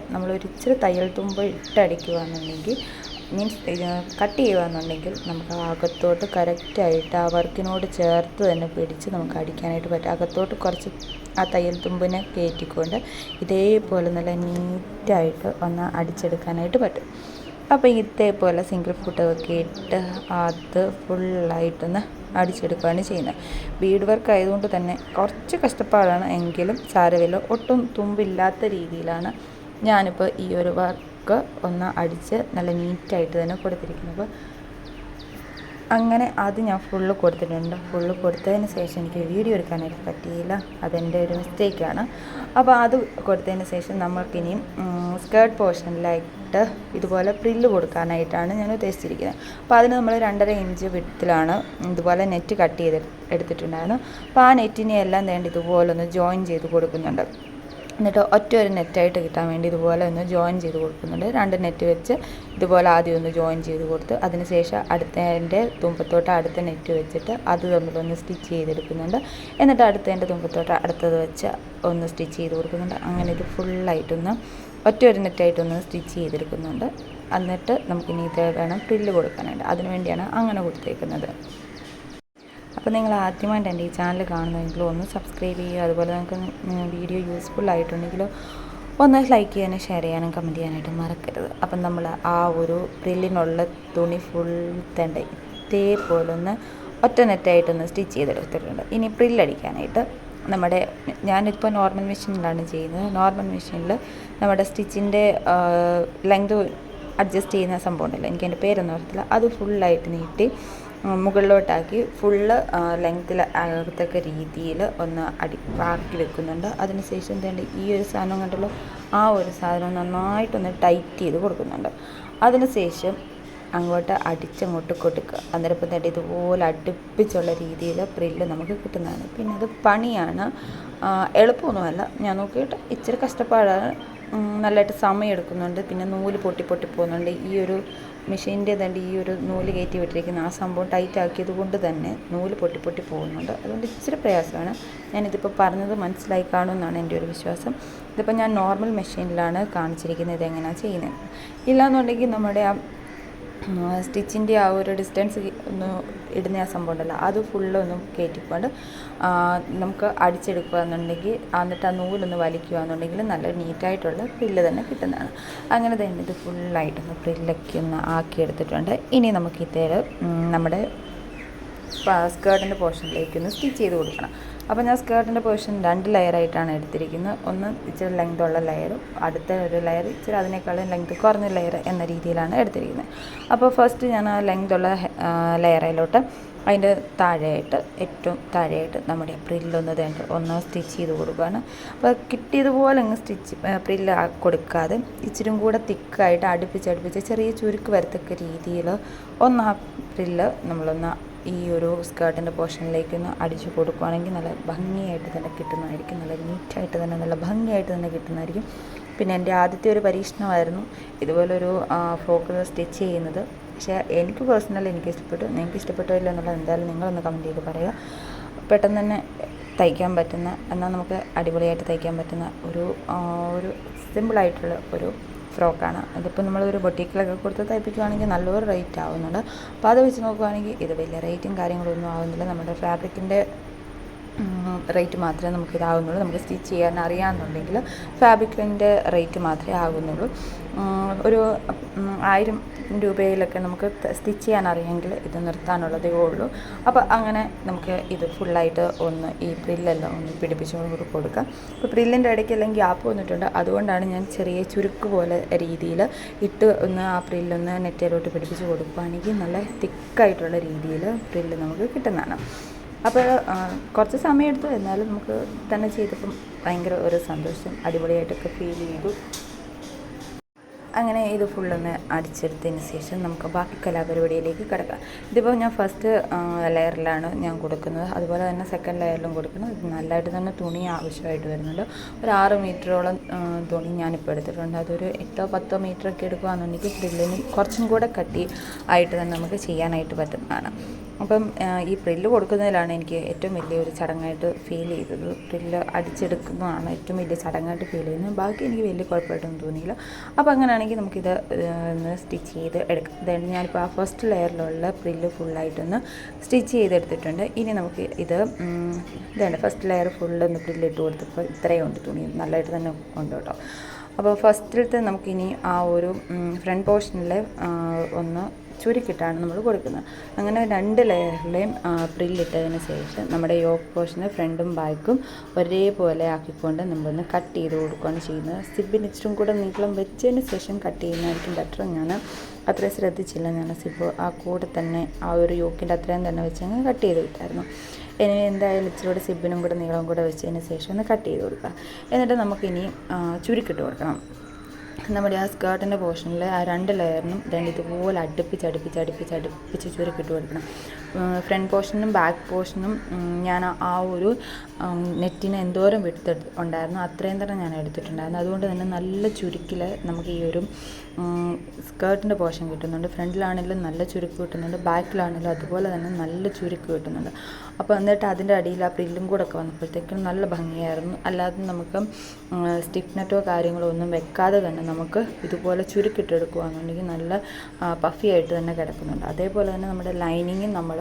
Speaker 1: ഇച്ചിരി തയ്യൽ തുമ്പ് ഇട്ട് അടിക്കുകയാണെന്നുണ്ടെങ്കിൽ മീൻസ് കട്ട് ചെയ്യുകയെന്നുണ്ടെങ്കിൽ നമുക്ക് അകത്തോട്ട് കറക്റ്റായിട്ട് ആ വർക്കിനോട് ചേർത്ത് തന്നെ പിടിച്ച് നമുക്ക് അടിക്കാനായിട്ട് പറ്റും. അകത്തോട്ട് കുറച്ച് ആ തയ്യൽ തുമ്പിനെ കയറ്റിക്കൊണ്ട് ഇതേപോലെ നല്ല നീറ്റായിട്ട് ഒന്ന് അടിച്ചെടുക്കാനായിട്ട് പറ്റും. അപ്പോൾ ഇതേപോലെ സിംഗിൾ ഫുട്ടൊക്കെ ഇട്ട് അത് ഫുള്ളായിട്ടൊന്ന് അടിച്ചെടുക്കുകയാണ് ചെയ്യുന്നത്. ബീഡ് വർക്ക് ആയതുകൊണ്ട് തന്നെ കുറച്ച് കഷ്ടപ്പാടാണ്. എങ്കിലും സാരമില്ല ഒട്ടും തുമ്പില്ലാത്ത രീതിയിലാണ് ഞാനിപ്പോൾ ഈ ഒരു വർക്ക് ഒക്കെ ഒന്ന് അടിച്ച് നല്ല നീറ്റായിട്ട് തന്നെ കൊടുത്തിരിക്കുന്നത് അപ്പോൾ അങ്ങനെ അത് ഞാൻ ഫുള്ള് കൊടുത്തിട്ടുണ്ട്. ഫുള്ള് കൊടുത്തതിന് ശേഷം എനിക്ക് വീഡിയോ എടുക്കാനായിട്ട് പറ്റിയില്ല. അതെന്റെ ഒരു മിസ്റ്റേക്കാണ് അപ്പോൾ അത് കൊടുത്തതിന് ശേഷം നമുക്കിനിയും സ്കേർട്ട് പോർഷനിലായിട്ട് ഇതുപോലെ പ്രില്ല് കൊടുക്കാനായിട്ടാണ് ഞാൻ ഉദ്ദേശിച്ചിരിക്കുന്നത്. അപ്പോൾ അതിന് നമ്മൾ രണ്ടര ഇഞ്ച് വിടത്തിലാണ് ഇതുപോലെ നെറ്റ് കട്ട് ചെയ്ത് എടുത്തിട്ടുണ്ടായിരുന്നു. അപ്പോൾ ആ നെറ്റിനെ എല്ലാം വേണ്ടി ഇതുപോലെ ഒന്ന് ജോയിൻ ചെയ്ത് കൊടുക്കുന്നുണ്ട്. എന്നിട്ട് ഒറ്റ ഒരു നെറ്റായിട്ട് കിട്ടാൻ വേണ്ടി ഇതുപോലെ ഒന്ന് ജോയിൻ ചെയ്ത് കൊടുക്കുന്നുണ്ട്. രണ്ട് നെറ്റ് വെച്ച് ഇതുപോലെ ആദ്യം ഒന്ന് ജോയിൻ ചെയ്ത് കൊടുത്ത് അതിനുശേഷം അടുത്തതിന്റെ തുമ്പത്തോട്ട് അടുത്ത നെറ്റ് വെച്ചിട്ട് അത് തമ്മിലൊന്ന് സ്റ്റിച്ച് ചെയ്തെടുക്കുന്നുണ്ട്. എന്നിട്ട് അടുത്തതിന്റെ തുമ്പത്തോട്ട് അടുത്തത് വെച്ച് ഒന്ന് സ്റ്റിച്ച് ചെയ്ത് കൊടുക്കുന്നുണ്ട്. അങ്ങനെ ഇത് ഫുള്ളായിട്ടൊന്ന് ഒറ്റ ഒരു നെറ്റായിട്ടൊന്ന് സ്റ്റിച്ച് ചെയ്തെടുക്കുന്നുണ്ട്. എന്നിട്ട് നമുക്കിനി ഇത് വേണം പ്രില്ല് കൊടുക്കാനായിട്ട്. അതിനു വേണ്ടിയാണ് അങ്ങനെ കൊടുത്തേക്കുന്നത്. അപ്പോൾ നിങ്ങൾ ആദ്യമായിട്ട് എന്റെ ഈ ചാനൽ കാണുന്നതെങ്കിലും ഒന്ന് സബ്സ്ക്രൈബ് ചെയ്യുക. അതുപോലെ നിങ്ങൾക്ക് വീഡിയോ യൂസ്ഫുൾ ആയിട്ടുണ്ടെങ്കിലോ ഒന്ന് ലൈക്ക് ചെയ്യാനും ഷെയർ ചെയ്യാനും കമന്റ് ചെയ്യാനായിട്ട് മറക്കരുത്. അപ്പം നമ്മൾ ആ ഒരു പ്രില്ലിനുള്ള തുണി ഫുൾ തണ്ട ഇതേപോലെ ഒന്ന് ഒറ്റ നെറ്റായിട്ടൊന്ന് സ്റ്റിച്ച് ചെയ്തെടുത്തിട്ടുണ്ട്. ഇനി പ്രില്ലടിക്കാനായിട്ട് നമ്മുടെ ഞാനിപ്പോൾ നോർമൽ മെഷീനിലാണ് ചെയ്യുന്നത്. നോർമൽ മെഷീനിൽ നമ്മുടെ സ്റ്റിച്ചിന്റെ ലെങ്ത് അഡ്ജസ്റ്റ് ചെയ്യുന്ന സംഭവം ഉണ്ടല്ലോ. എനിക്ക് എന്റെ പേരൊന്നും അറിയത്തില്ല. അത് ഫുള്ളായിട്ട് നീട്ടി മുകളിലോട്ടാക്കി ഫുള്ള് ലെങ്ത്തിൽ ആകത്തക്ക രീതിയിൽ ഒന്ന് അടി ആക്കി വെക്കുന്നുണ്ട്. അതിനുശേഷം എന്തുണ്ട് ഈ ഒരു സാധനം കണ്ടല്ലോ ആ ഒരു സാധനം നന്നായിട്ടൊന്ന് ടൈറ്റ് ചെയ്ത് കൊടുക്കുന്നുണ്ട്. അതിനുശേഷം അങ്ങോട്ട് അടിച്ചങ്ങോട്ട് കൊടുക്കുക. അന്നേരം ഇപ്പം ഇതുപോലെ അടുപ്പിച്ചുള്ള രീതിയിൽ പ്രില്ല് നമുക്ക് കിട്ടുന്നതാണ്. പിന്നെ അത് പണിയാണ്. എളുപ്പമൊന്നുമല്ല. ഞാൻ നോക്കിയിട്ട് ഇച്ചിരി കഷ്ടപ്പാടാണ്. നല്ലതായിട്ട് സമയം എടുക്കുന്നുണ്ട് പിന്നെ നൂൽ പൊട്ടി പൊട്ടി പോകുന്നുണ്ട്. ഈ ഒരു മെഷീന്റെ തണ്ട് ഈ ഒരു നൂൽ കയറ്റി വിട്ടിരിക്കുന്ന ആ സംഭവം ടൈറ്റ് ആക്കിയത് കൊണ്ട് തന്നെ നൂൽ പൊട്ടി പൊട്ടി പോകുന്നുണ്ട്. അതുകൊണ്ട് ഇച്ചിരി പ്രയാസമാണ്. ഞാനിതിപ്പോൾ പറഞ്ഞത് മനസ്സിലായി കാണുമെന്നാണ് എന്റെ ഒരു വിശ്വാസം. ഇതിപ്പോൾ ഞാൻ നോർമൽ മെഷീനിലാണ് കാണിച്ചിരിക്കുന്നത് ഇതെങ്ങനെയാണ് ചെയ്യുന്നത്. ഇല്ലാന്നുണ്ടെങ്കിൽ നമ്മുടെ ആ സ്റ്റിച്ചിന്റെ ആ ഒരു ഡിസ്റ്റൻസ് ഒന്ന് ഇടുന്ന ആ സംഭവം ഉണ്ടല്ലോ അത് ഫുള്ളൊന്ന് കയറ്റിക്കൊണ്ട് നമുക്ക് അടിച്ചെടുക്കുക എന്നുണ്ടെങ്കിൽ എന്നിട്ട് ആ നൂലൊന്ന് വലിക്കുക എന്നുണ്ടെങ്കിൽ നല്ല നീറ്റായിട്ടുള്ള പ്രില്ല് തന്നെ കിട്ടുന്നതാണ്. അങ്ങനെ തന്നെ ഇത് ഫുള്ളായിട്ടൊന്ന് പ്രില്ലൊക്കെ ഒന്ന് ആക്കിയെടുത്തിട്ടുണ്ട്. ഇനി നമുക്ക് ഇതേൽ നമ്മുടെ സ്കേർട്ടിന്റെ പോർഷനിലേക്ക് ഒന്ന് സ്റ്റിച്ച് ചെയ്ത് കൊടുക്കണം. അപ്പോൾ ഞാൻ സ്കേർട്ടിന്റെ പോർഷൻ രണ്ട് ലെയറായിട്ടാണ് എടുത്തിരിക്കുന്നത്. ഒന്ന് ഇച്ചിരി ലെങ്ത് ഉള്ള ലെയറും അടുത്ത ഒരു ലെയർ ഇച്ചിരി അതിനേക്കാളും ലെങ്ത് കുറഞ്ഞ ലെയർ എന്ന രീതിയിലാണ് എടുത്തിരിക്കുന്നത്. അപ്പോൾ ഫസ്റ്റ് ഞാൻ ആ ലെങ്ത് ഉള്ള ലെയറിലോട്ട് അതിന്റെ താഴെയായിട്ട് ഏറ്റവും താഴെയായിട്ട് നമ്മുടെ പ്രില്ലൊന്ന് തേണ്ട ഒന്ന് സ്റ്റിച്ച് ചെയ്ത് കൊടുക്കുകയാണ്. അപ്പോൾ കിട്ടിയതുപോലെ അങ്ങ് സ്റ്റിച്ച് പ്രില്ല് കൊടുക്കാതെ ഇച്ചിരി കൂടെ തിക്കായിട്ട് അടുപ്പിച്ച് അടുപ്പിച്ച് ചെറിയ ചുരുക്ക് വരത്തക്ക രീതിയിൽ ഒന്ന് ആ പ്രില്ല് നമ്മളൊന്ന് ഈ ഒരു സ്കേർട്ടിന്റെ പോർഷനിലേക്ക് ഒന്ന് അടിച്ചു കൊടുക്കുകയാണെങ്കിൽ നല്ല ഭംഗിയായിട്ട് തന്നെ കിട്ടുന്നതായിരിക്കും. നല്ല നീറ്റായിട്ട് തന്നെ നല്ല ഭംഗിയായിട്ട് തന്നെ കിട്ടുന്നതായിരിക്കും. പിന്നെ എന്റെ ആദ്യത്തെ ഒരു പരീക്ഷണമായിരുന്നു ഇതുപോലൊരു ഫ്രോക്ക് സ്റ്റിച്ച് ചെയ്യുന്നത്. പക്ഷേ എനിക്ക് പേഴ്സണലി എനിക്ക് ഇഷ്ടപ്പെട്ടു. നിങ്ങൾക്ക് ഇഷ്ടപ്പെട്ടോ ഇല്ല എന്നുള്ളത് എന്തായാലും നിങ്ങളൊന്ന് കമന്റ് ചെയ്ത് പറയുക. പെട്ടെന്ന് തന്നെ തയ്ക്കാൻ പറ്റുന്ന എന്നാൽ നമുക്ക് അടിപൊളിയായിട്ട് തയ്ക്കാൻ പറ്റുന്ന ഒരു ഒരു സിമ്പിളായിട്ടുള്ള ഒരു ഫ്രോക്കാണ്. ഇതിപ്പോൾ നമ്മളൊരു ബൊട്ടീക്കിലൊക്കെ കൊടുത്ത് തയ്പ്പിക്കുകയാണെങ്കിൽ നല്ലൊരു റേറ്റ് ആവുന്നുണ്ട്. അപ്പോൾ അത് വെച്ച് നോക്കുകയാണെങ്കിൽ ഇത് വലിയ റേറ്റും കാര്യങ്ങളൊന്നും ആവുന്നില്ല. നമ്മുടെ ഫാബ്രിക്കിന്റെ റേറ്റ് മാത്രമേ നമുക്ക് ഇതാവുന്നുള്ളൂ. നമുക്ക് സ്റ്റിച്ച് ചെയ്യാൻ അറിയാമെന്നുണ്ടെങ്കിൽ ഫാബ്രിക്കിന്റെ റേറ്റ് മാത്രമേ ആകുന്നുള്ളൂ. ഒരു ആയിരം രൂപയിലൊക്കെ നമുക്ക് സ്റ്റിച്ച് ചെയ്യാൻ അറിയാമെങ്കിൽ ഇത് നിർത്താനുള്ളതേ ഉള്ളൂ. അപ്പോൾ അങ്ങനെ നമുക്ക് ഇത് ഫുള്ളായിട്ട് ഒന്ന് ഈ പ്രില്ലെല്ലാം ഒന്ന് പിടിപ്പിച്ച് കൊണ്ട് കൊടുക്കാം. അപ്പോൾ പ്രില്ലിന്റെ ഇടയ്ക്ക് എല്ലാം ഗ്യാപ്പ് വന്നിട്ടുണ്ട്. അതുകൊണ്ടാണ് ഞാൻ ചെറിയ ചുരുക്ക് പോലെ രീതിയിൽ ഇട്ട് ഒന്ന് ആ പ്രില്ലൊന്ന് നെറ്റയിലോട്ട് പിടിപ്പിച്ച് കൊടുക്കുകയാണെങ്കിൽ നല്ല തിക്കായിട്ടുള്ള രീതിയിൽ പ്രില്ല് നമുക്ക് കിട്ടുന്നതാണ്. അപ്പോൾ കുറച്ച് സമയം എടുത്തു. എന്നാലും നമുക്ക് തന്നെ ചെയ്തപ്പം ഭയങ്കര ഒരു സന്തോഷം. അടിപൊളിയായിട്ടൊക്കെ ഫീൽ ചെയ്തു. അങ്ങനെ ഇത് ഫുള്ളൊന്ന് അടിച്ചെടുത്തതിന് ശേഷം നമുക്ക് ബാക്കി കലാപരിപാടിയിലേക്ക് കിടക്കാം. ഇതിപ്പോൾ ഞാൻ ഫസ്റ്റ് ലെയറിലാണ് ഞാൻ കൊടുക്കുന്നത്. അതുപോലെ തന്നെ സെക്കൻഡ് ലെയറിലും കൊടുക്കുന്നത് ഇത് നല്ലതായിട്ട് തന്നെ തുണി ആവശ്യമായിട്ട് വരുന്നുണ്ട്. ഒരു ആറ് മീറ്ററോളം തുണി ഞാനിപ്പോൾ എടുത്തിട്ടുണ്ട്. അതൊരു എട്ടോ പത്തോ മീറ്ററൊക്കെ എടുക്കുകയാണെന്നുണ്ടെങ്കിൽ ഫ്രില്ലിന് കുറച്ചും കൂടെ കട്ടി ആയിട്ട് തന്നെ നമുക്ക് ചെയ്യാനായിട്ട് പറ്റുന്നതാണ്. അപ്പം ഈ പ്രില്ല് കൊടുക്കുന്നതിലാണ് എനിക്ക് ഏറ്റവും വലിയൊരു ചടങ്ങായിട്ട് ഫീൽ ചെയ്തത്. പ്രില്ല് അടിച്ചെടുക്കുന്നതാണ് ഏറ്റവും വലിയ ചടങ്ങായിട്ട് ഫീൽ ചെയ്യുന്നത്. ബാക്കി എനിക്ക് വലിയ കുഴപ്പമായിട്ടൊന്നും തോന്നിയില്ല. അപ്പോൾ അങ്ങനെയാണെങ്കിൽ നമുക്കിത് ഒന്ന് സ്റ്റിച്ച് ചെയ്ത് എടുക്കാം. ദെൻ ഞാനിപ്പോൾ ആ ഫസ്റ്റ് ലെയറിലുള്ള പ്രില്ല് ഫുള്ളായിട്ടൊന്ന് സ്റ്റിച്ച് ചെയ്തെടുത്തിട്ടുണ്ട്. ഇനി നമുക്ക് ഇത് ഇതാണ് ഫസ്റ്റ് ലെയർ ഫുള്ളൊന്ന് പ്രില്ല് ഇട്ട് കൊടുത്തപ്പോൾ ഇത്രയും ഉണ്ട് തുണി. നല്ലതായിട്ട് തന്നെ ഉണ്ട് കേട്ടോ. അപ്പോൾ ഫസ്റ്റിലത്തെ നമുക്കിനി ആ ഒരു ഫ്രണ്ട് പോർഷനിലെ ഒന്ന് ചുരുക്കിയിട്ടാണ് നമ്മൾ കൊടുക്കുന്നത്. അങ്ങനെ രണ്ട് ലെയറിലെയും പ്രില്ലിട്ടതിന് ശേഷം നമ്മുടെ യോക്ക് പോർഷന് ഫ്രണ്ടും ബാക്കും ഒരേപോലെ ആക്കിക്കൊണ്ട് നമ്മളൊന്ന് കട്ട് ചെയ്ത് കൊടുക്കുകയാണ് ചെയ്യുന്നത്. സിബിന് ഇച്ചിരും കൂടെ നീളം വെച്ചതിന് ശേഷം കട്ട് ചെയ്യുന്നതായിരിക്കും ബെറ്റർ. ഞാൻ അത്രയും ശ്രദ്ധിച്ചില്ല. ഞാൻ സിബ് ആ കൂടെ തന്നെ ആ ഒരു യോക്കിന്റെ അത്രയും തന്നെ വെച്ച് അങ്ങ് കട്ട് ചെയ്ത് വിട്ടായിരുന്നു. ഇനി എന്തായാലും ഇച്ചിരി കൂടെ സിബിനും കൂടെ നീളവും കൂടെ വെച്ചതിന് ശേഷം ഒന്ന് കട്ട് ചെയ്ത് കൊടുക്കുക എന്നിട്ട് നമുക്കിനി ചുരുക്കിട്ട് കൊടുക്കണം. നമ്മുടെ ആ സ്കേർട്ടിന്റെ പോർഷനിൽ ആ രണ്ട് ലെയറിനും രണ്ട് ഇതുപോലെ അടുപ്പിച്ച് അടുപ്പിച്ച് അടുപ്പിച്ച് അടുപ്പിച്ച് ചുരുക്കിട്ട് കൊടുക്കണം. ഫ്രണ്ട് പോർഷനും ബാക്ക് പോർഷനും ഞാൻ ആ ഒരു നെറ്റിന് എന്തോരം വിടുത്ത് ഉണ്ടായിരുന്നു അത്രയും തന്നെ ഞാൻ എടുത്തിട്ടുണ്ടായിരുന്നു. അതുകൊണ്ട് തന്നെ നല്ല ചുരുക്കിൽ നമുക്ക് ഈ ഒരു സ്കേർട്ടിന്റെ പോർഷൻ കിട്ടുന്നുണ്ട്. ഫ്രണ്ടിലാണെങ്കിലും നല്ല ചുരുക്ക് കിട്ടുന്നുണ്ട്. ബാക്കിലാണെങ്കിലും അതുപോലെ തന്നെ നല്ല ചുരുക്ക് കിട്ടുന്നുണ്ട്. അപ്പോൾ എന്നിട്ട് അതിന്റെ അടിയിൽ ആ പ്രില്ലും കൂടെ ഒക്കെ വന്നപ്പോഴത്തേക്കും നല്ല ഭംഗിയായിരുന്നു. അല്ലാതെ നമുക്ക് സ്റ്റിഫ്നെറ്റോ കാര്യങ്ങളോ ഒന്നും വെക്കാതെ തന്നെ നമുക്ക് ഇതുപോലെ ചുരുക്കിട്ടെടുക്കുകയാണെന്നുണ്ടെങ്കിൽ നല്ല പഫി ആയിട്ട് തന്നെ കിടക്കുന്നുണ്ട്. അതേപോലെ തന്നെ നമ്മുടെ ലൈനിങ്ങും നമ്മൾ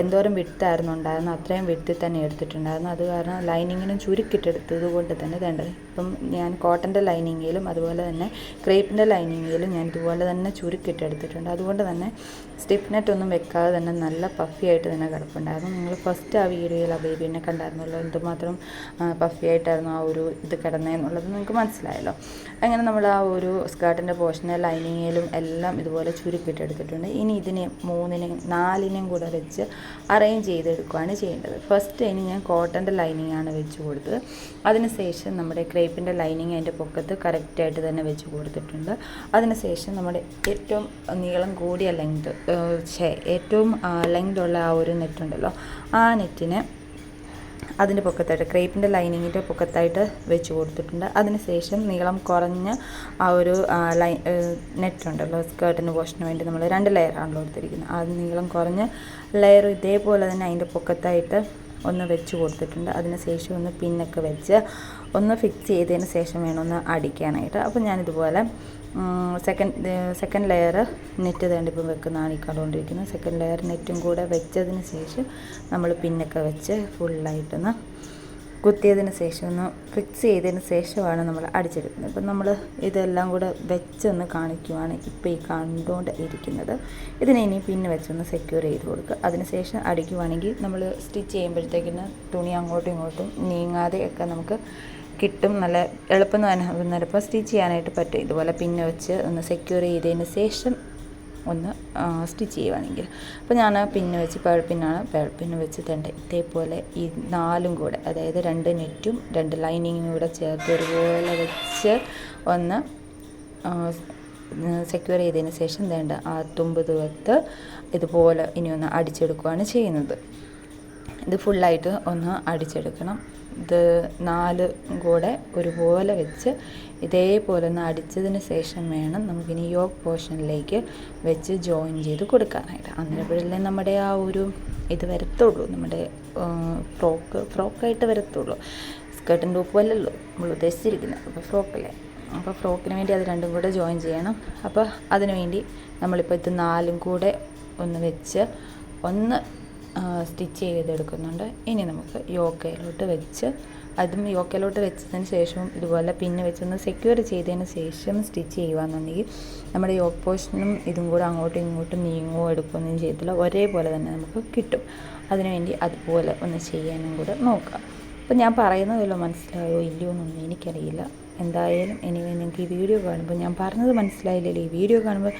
Speaker 1: എന്തോരം വിട്ടായിരുന്നു ഉണ്ടായിരുന്നു അത്രയും വിട്ടിൽ തന്നെ എടുത്തിട്ടുണ്ടായിരുന്നു. അത് കാരണം ലൈനിങ്ങിനും ചുരുക്കിട്ടെടുത്തത് കൊണ്ട് തന്നെ വേണ്ടത്. ഇപ്പം ഞാൻ കോട്ടന്റെ ലൈനിങ്ങിലും അതുപോലെ തന്നെ ക്രേപ്പിന്റെ ലൈനിങ്ങിലും ഞാൻ ഇതുപോലെ തന്നെ ചുരുക്കിട്ടെടുത്തിട്ടുണ്ട്. അതുകൊണ്ട് തന്നെ സ്റ്റിഫ് നെറ്റ് ഒന്നും വെക്കാതെ തന്നെ നല്ല പഫി ആയിട്ട് തന്നെ കിടപ്പുണ്ടായിരുന്നു. നിങ്ങൾ ഫസ്റ്റ് ആ വീഡിയോയിൽ ആ ബേബീനെ കണ്ടായിരുന്നല്ലോ. എന്തുമാത്രം പഫി ആയിട്ടായിരുന്നു ആ ഒരു ഇത് കിടന്നതെന്നുള്ളത് നിങ്ങൾക്ക് മനസ്സിലായല്ലോ. അങ്ങനെ നമ്മൾ ആ ഒരു സ്കേർട്ടിന്റെ പോർഷനെ ലൈനിങ്ങിലും എല്ലാം ഇതുപോലെ ചുരുക്കിട്ടെടുത്തിട്ടുണ്ട്. ഇനി ഇതിനെ മൂന്നിനെയും നാലിനെയും കൂടെ വെച്ച് അറേഞ്ച് ചെയ്തെടുക്കുകയാണ് ചെയ്യേണ്ടത്. ഫസ്റ്റ് ഇനി ഞാൻ കോട്ടന്റെ ലൈനിങ് ആണ് വെച്ച് കൊടുത്തത്. അതിനുശേഷം നമ്മുടെ ക്രേപ്പിന്റെ ലൈനിങ് അതിന്റെ പൊക്കത്ത് കറക്റ്റായിട്ട് തന്നെ വെച്ച് കൊടുത്തിട്ടുണ്ട്. അതിനുശേഷം നമ്മുടെ ഏറ്റവും നീളം കൂടിയ ലെങ്ത് ഏറ്റവും ലെങ്ത് ഉള്ള ആ ഒരു നെറ്റുണ്ടല്ലോ ആ നെറ്റിനെ അതിന്റെ പൊക്കത്തായിട്ട് ക്രേപ്പിന്റെ ലൈനിങ്ങിന്റെ പൊക്കത്തായിട്ട് വെച്ച് കൊടുത്തിട്ടുണ്ട്. അതിനുശേഷം നീളം കുറഞ്ഞ ആ ഒരു ലൈ നെറ്റ് ഉണ്ടല്ലോ സ്കേർട്ടിന് വാഷിന് വേണ്ടി നമ്മൾ രണ്ട് ലെയറാണല്ലോ കൊടുത്തിരിക്കുന്നത് ആ നീളം കുറഞ്ഞ ലെയർ ഇതേപോലെ തന്നെ അതിന്റെ പൊക്കത്തായിട്ട് ഒന്ന് വെച്ച് കൊടുത്തിട്ടുണ്ട്. അതിന് ശേഷം ഒന്ന് പിന്നൊക്കെ വെച്ച് ഒന്ന് ഫിക്സ് ചെയ്തതിന് ശേഷം വേണം ഒന്ന് അടിക്കാനായിട്ട്. അപ്പോൾ ഞാനിതുപോലെ സെക്കൻഡ് സെക്കൻഡ് ലെയർ നെറ്റ് തേണ്ടി ഇപ്പം വെക്കുന്നതാണ് ഈ കണ്ടുകൊണ്ടിരിക്കുന്നത് സെക്കൻഡ് ലെയർ നെറ്റും കൂടെ വെച്ചതിന് ശേഷം നമ്മൾ പിന്നൊക്കെ വെച്ച് ഫുള്ളായിട്ടൊന്ന് കുത്തിയതിന് ശേഷം ഒന്ന് ഫിക്സ് ചെയ്തതിന് ശേഷമാണ് നമ്മൾ അടിച്ചെടുക്കുന്നത്. ഇപ്പം നമ്മൾ ഇതെല്ലാം കൂടെ വെച്ചൊന്ന് കാണിക്കുവാണ് ഇപ്പോൾ ഈ കണ്ടുകൊണ്ട് ഇരിക്കുന്നത്. ഇതിനെ ഇനി പിന്നെ വെച്ചൊന്ന് സെക്യൂർ ചെയ്ത് കൊടുക്കുക. അതിന് ശേഷം അടിക്കുവാണെങ്കിൽ നമ്മൾ സ്റ്റിച്ച് ചെയ്യുമ്പോഴത്തേക്കിന് തുണി അങ്ങോട്ടും ഇങ്ങോട്ടും നീങ്ങാതെ ഒക്കെ നമുക്ക് കിട്ടും. നല്ല എളുപ്പം ഇപ്പോൾ സ്റ്റിച്ച് ചെയ്യാനായിട്ട് പറ്റും. ഇതുപോലെ പിന്നെ വെച്ച് ഒന്ന് സെക്യൂർ ചെയ്തതിന് ശേഷം ഒന്ന് സ്റ്റിച്ച് ചെയ്യുവാണെങ്കിൽ. അപ്പോൾ ഞാൻ പിന്നെ വെച്ച് പേഴ്പിന്നാണ് പേഴ്പിന്ന് വെച്ച് ഇതേപോലെ ഈ നാലും കൂടെ അതായത് രണ്ട് നെറ്റും രണ്ട് ലൈനിങ്ങും കൂടെ ചേർത്ത് ഒരുപോലെ വെച്ച് ഒന്ന് സെക്യൂർ ചെയ്തതിന് ശേഷം വേണ്ട ആ തുമ്പ് തുവത്ത് ഇതുപോലെ ഇനി ഒന്ന് അടിച്ചെടുക്കുകയാണ് ചെയ്യുന്നത്. ഇത് ഫുള്ളായിട്ട് ഒന്ന് അടിച്ചെടുക്കണം. ഇത് നാല് കൂടെ ഒരുപോലെ വെച്ച് ഇതേപോലെ ഒന്ന് അടിച്ചതിന് ശേഷം വേണം നമുക്കിനി യോഗ് പോർഷനിലേക്ക് വെച്ച് ജോയിൻ ചെയ്ത് കൊടുക്കാനായിട്ട്. അന്നേരപ്പോഴല്ലേ നമ്മുടെ ആ ഒരു ഇത് വരത്തുള്ളൂ. നമ്മുടെ ഫ്രോക്ക് ഫ്രോക്കായിട്ട് വരത്തുള്ളൂ. സ്കേർട്ടിന്റെ ഉപ്പല്ലല്ലോ നമ്മൾ ഉദ്ദേശിച്ചിരിക്കുന്നത്. അപ്പോൾ ഫ്രോക്കല്ലേ അപ്പോൾ ഫ്രോക്കിന് വേണ്ടി അത് രണ്ടും കൂടെ ജോയിൻ ചെയ്യണം. അപ്പോൾ അതിന് വേണ്ടി നമ്മളിപ്പോൾ ഇത് നാലും കൂടെ ഒന്ന് വെച്ച് ഒന്ന് സ്റ്റിച്ച് ചെയ്തെടുക്കുന്നുണ്ട്. ഇനി നമുക്ക് യോക്കയിലോട്ട് വെച്ച് അതും യോക്കയിലോട്ട് വെച്ചതിന് ശേഷവും ഇതുപോലെ പിന്നെ വെച്ചൊന്ന് സെക്യൂർ ചെയ്തതിന് ശേഷം സ്റ്റിച്ച് ചെയ്യുകയെന്നുണ്ടെങ്കിൽ നമ്മുടെ യോക്ക് പോഷനും ഇതും കൂടെ അങ്ങോട്ടും ഇങ്ങോട്ടും നീങ്ങുകയോ എടുക്കുകയൊന്നും ചെയ്യത്തില്ല ഒരേപോലെ തന്നെ നമുക്ക് കിട്ടും. അതിനുവേണ്ടി അതുപോലെ ഒന്ന് ചെയ്യാനും കൂടെ നോക്കാം. അപ്പം ഞാൻ പറയുന്നതല്ലോ മനസ്സിലായോ? ഇല്ലയോ എന്നൊന്നും എനിക്കറിയില്ല. എന്തായാലും ഇനി നിങ്ങൾക്ക് ഈ വീഡിയോ കാണുമ്പോൾ ഞാൻ പറഞ്ഞത് മനസ്സിലായില്ലല്ലോ ഈ വീഡിയോ കാണുമ്പോൾ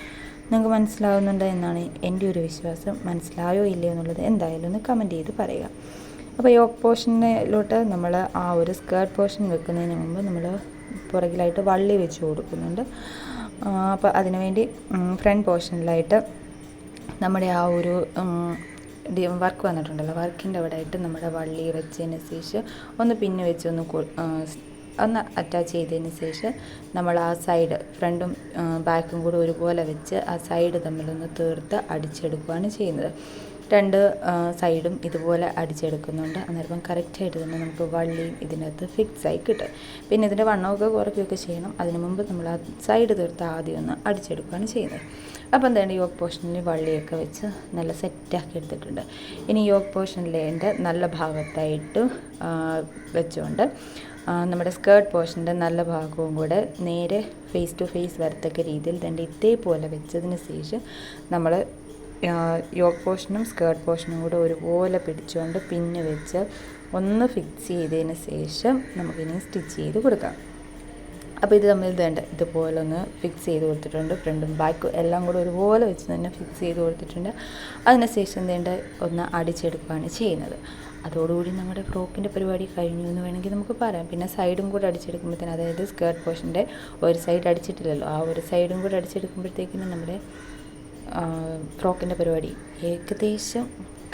Speaker 1: നിങ്ങൾക്ക് മനസ്സിലാവുന്നുണ്ട് എന്നാണ് എന്റെ ഒരു വിശ്വാസം. മനസ്സിലായോ ഇല്ലയോ എന്നുള്ളത് എന്തായാലും ഒന്ന് കമന്റ് ചെയ്ത് പറയുക. അപ്പോൾ യോക്ക് പോർഷനിലോട്ട് നമ്മൾ ആ ഒരു സ്കേർട്ട് പോർഷൻ വെക്കുന്നതിന് മുമ്പ് നമ്മൾ പുറകിലായിട്ട് വള്ളി വെച്ച് കൊടുക്കുന്നുണ്ട്. അപ്പോൾ അതിനുവേണ്ടി ഫ്രണ്ട് പോർഷനിലായിട്ട് നമ്മുടെ ആ ഒരു വർക്ക് വന്നിട്ടുണ്ടല്ലോ. വർക്കിന്റെ അവിടെ ആയിട്ട് നമ്മുടെ വള്ളി വെച്ചതിന് ശേഷം ഒന്ന് പിന്നെ വെച്ച് ഒന്ന് ഒന്ന് അറ്റാച്ച് ചെയ്തതിന് ശേഷം നമ്മൾ ആ സൈഡ് ഫ്രണ്ടും ബാക്കും കൂടെ ഒരുപോലെ വെച്ച് ആ സൈഡ് തമ്മിലൊന്ന് തീർത്ത് അടിച്ചെടുക്കുകയാണ് ചെയ്യുന്നത്. രണ്ട് സൈഡും ഇതുപോലെ അടിച്ചെടുക്കുന്നുണ്ട്. അന്നേരം കറക്റ്റായിട്ട് തന്നെ നമുക്ക് വള്ളിയും ഇതിനകത്ത് ഫിക്സായി കിട്ടും. പിന്നെ ഇതിന്റെ വണ്ണമൊക്കെ കുറയ്ക്കുകയൊക്കെ ചെയ്യണം. അതിന് മുമ്പ് നമ്മൾ ആ സൈഡ് തീർത്ത് ആദ്യം ഒന്ന് അടിച്ചെടുക്കുകയാണ് ചെയ്യുന്നത്. അപ്പോൾ എന്താണ് യോഗ പോർഷനിൽ വള്ളിയൊക്കെ വെച്ച് നല്ല സെറ്റാക്കി എടുത്തിട്ടുണ്ട്. ഇനി യോഗ് പോർഷനിലേന്റെ നല്ല ഭാഗത്തായിട്ട് വെച്ചുകൊണ്ട് നമ്മുടെ സ്കേർട്ട് പോർഷന്റെ നല്ല ഭാഗവും കൂടെ നേരെ ഫേസ് ടു ഫേസ് വരത്തക്ക രീതിയിൽ തന്നെ ഇതേപോലെ വെച്ചതിന് ശേഷം നമ്മൾ യോഗ് പോർഷനും സ്കേർട്ട് പോർഷനും കൂടെ ഒരുപോലെ പിടിച്ചുകൊണ്ട് പിന്നെ വെച്ച് ഒന്ന് ഫിക്സ് ചെയ്തതിന് ശേഷം നമുക്കിനി സ്റ്റിച്ച് ചെയ്ത് കൊടുക്കാം. അപ്പോൾ ഇത് തമ്മിൽ വേണ്ട ഇതുപോലെ ഒന്ന് ഫിക്സ് ചെയ്ത് കൊടുത്തിട്ടുണ്ട്. ഫ്രണ്ടും ബാക്കും എല്ലാം കൂടെ ഒരുപോലെ വെച്ച് തന്നെ ഫിക്സ് ചെയ്ത് കൊടുത്തിട്ടുണ്ട്. അതിനുശേഷം വേണ്ട ഒന്ന് അടിച്ചെടുക്കുകയാണ് ചെയ്യുന്നത്. അതോടുകൂടി നമ്മുടെ ഫ്രോക്കിന്റെ പരിപാടി കഴിഞ്ഞു എന്ന് വേണമെങ്കിൽ നമുക്ക് പറയാം. പിന്നെ സൈഡും കൂടെ അടിച്ചെടുക്കുമ്പോഴത്തേന് അതായത് സ്കേർട്ട് പോർഷന്റെ ഒരു സൈഡ് അടിച്ചിട്ടില്ലല്ലോ. ആ ഒരു സൈഡും കൂടെ അടിച്ചെടുക്കുമ്പോഴത്തേക്കിനും നമ്മുടെ ഫ്രോക്കിന്റെ പരിപാടി ഏകദേശം